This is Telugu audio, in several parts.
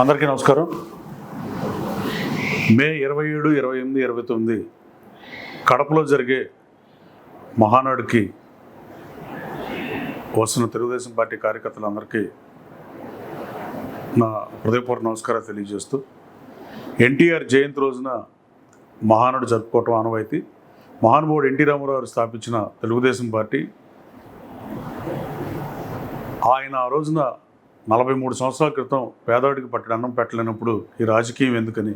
అందరికీ నమస్కారం. మే ఇరవై ఏడు ఇరవై ఎనిమిది ఇరవై తొమ్మిది కడపలో జరిగే మహానాడుకి వస్తున్న తెలుగుదేశం పార్టీ కార్యకర్తలందరికీ నా హృదయపూర్వక నమస్కారాలు తెలియజేస్తూ ఎన్టీఆర్ జయంతి రోజున మహానాడు జరుపుకోవటం ఆనవాయితీ. మహానుభావుడు ఎన్టీ రామారావు స్థాపించిన తెలుగుదేశం పార్టీ. ఆయన ఆ రోజున నలభై మూడు సంవత్సరాల క్రితం పేదవాడికి పట్టిన అన్నం పెట్టలేనప్పుడు ఈ రాజకీయం ఎందుకని?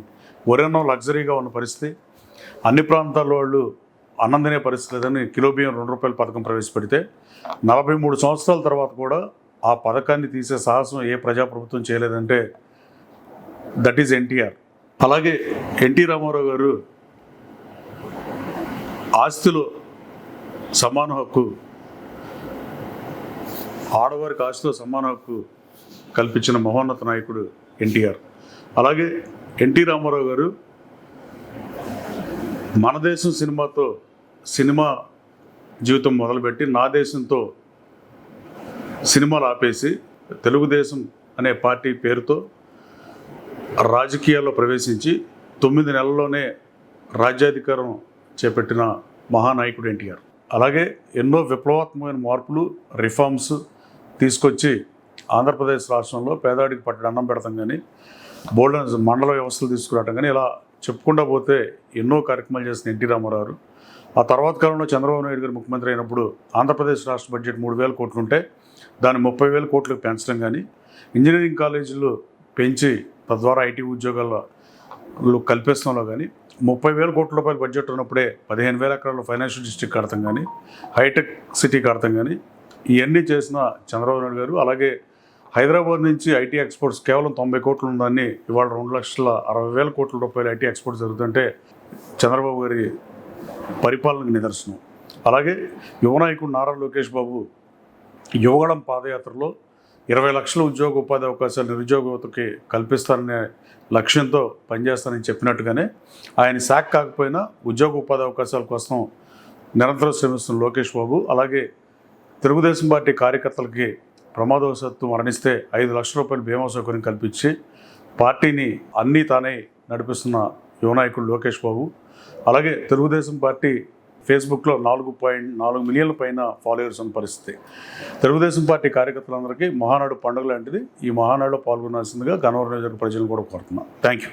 వరన్నం లగ్జరీగా ఉన్న పరిస్థితి. అన్ని ప్రాంతాల వాళ్ళు అన్నం తినే పరిస్థితి లేదని కిలో బియ్యం రెండు రూపాయల పథకం ప్రవేశపెడితే నలభై మూడు సంవత్సరాల తర్వాత కూడా ఆ పథకాన్ని తీసే సాహసం ఏ ప్రజాప్రభుత్వం చేయలేదంటే దట్ ఈజ్ ఎన్టీఆర్. అలాగే ఎన్టీ రామారావు గారు ఆస్తిలో సమాన హక్కు ఆడవారికి ఆస్తిలో సమాన హక్కు కల్పించిన మహోన్నత నాయకుడు ఎన్టీఆర్. అలాగే ఎన్టీ రామారావు గారు మన దేశం సినిమాతో సినిమా జీవితం మొదలుపెట్టి నా దేశంతో సినిమాలు ఆపేసి తెలుగుదేశం అనే పార్టీ పేరుతో రాజకీయాల్లో ప్రవేశించి తొమ్మిది నెలల్లోనే రాజ్యాధికారం చేపట్టిన మహానాయకుడు ఎన్టీఆర్. అలాగే ఎన్నో విప్లవాత్మకమైన మార్పులు రిఫార్మ్స్ తీసుకొచ్చి ఆంధ్రప్రదేశ్ రాష్ట్రంలో పేదవాడికి పట్టడి అన్నం పెడతాం కానీ బోల్డ్ మండల వ్యవస్థలు తీసుకురావటం కానీ ఇలా చెప్పుకుంటా పోతే ఎన్నో కార్యక్రమాలు చేసిన ఎన్టీ రామారావు ఆ తర్వాత కాలంలో చంద్రబాబు నాయుడు గారు ముఖ్యమంత్రి అయినప్పుడు ఆంధ్రప్రదేశ్ రాష్ట్ర బడ్జెట్ మూడు వేల కోట్లు ఉంటే దాన్ని ముప్పై వేల కోట్లకు పెంచడం కానీ ఇంజనీరింగ్ కాలేజీలు పెంచి తద్వారా ఐటీ ఉద్యోగాల కల్పిస్తంలో కానీ ముప్పై వేల కోట్ల రూపాయల బడ్జెట్ ఉన్నప్పుడే పదిహేను వేల ఎకరాలు ఫైనాన్షియల్ డిస్ట్రిక్ట్ కడతాం కానీ హైటెక్ సిటీ కడతాం కానీ ఇవన్నీ చేసిన చంద్రబాబు నాయుడు గారు అలాగే హైదరాబాద్ నుంచి ఐటీ ఎక్స్పోర్ట్స్ కేవలం తొంభై కోట్లు ఉందని ఇవాళ రెండు లక్షల అరవై వేల కోట్ల రూపాయలు ఐటీ ఎక్స్పోర్ట్ జరుగుతుంటే చంద్రబాబు గారి పరిపాలనకు నిదర్శనం. అలాగే యువనాయకుడు నారా లోకేష్ బాబు యువగడం పాదయాత్రలో ఇరవై లక్షల ఉద్యోగ ఉపాధి అవకాశాలు నిరుద్యోగ యువతకి కల్పిస్తారనే లక్ష్యంతో పనిచేస్తానని చెప్పినట్టుగానే ఆయన శాఖ కాకపోయినా ఉద్యోగ ఉపాధి అవకాశాల కోసం నిరంతరం శ్రమిస్తున్న లోకేష్ బాబు అలాగే తెలుగుదేశం పార్టీ కార్యకర్తలకి ప్రమాదవశాత్తు మరణిస్తే ఐదు లక్షల రూపాయలు బీమా సౌకర్యం కల్పించి పార్టీని అన్నీ తానే నడిపిస్తున్న యువనాయకుడు లోకేష్ బాబు. అలాగే తెలుగుదేశం పార్టీ ఫేస్బుక్లో నాలుగు పాయింట్ నాలుగు మిలియన్ల పైన ఫాలోయర్స్ ఉన్న పరిస్థితి. తెలుగుదేశం పార్టీ కార్యకర్తలందరికీ మహానాడు పండుగ లాంటిది. ఈ మహానాడులో పాల్గొనాల్సిందిగా గన్నవరం నియోజకవర్గ ప్రజలను కూడా కోరుతున్నాను థ్యాంక్ యూ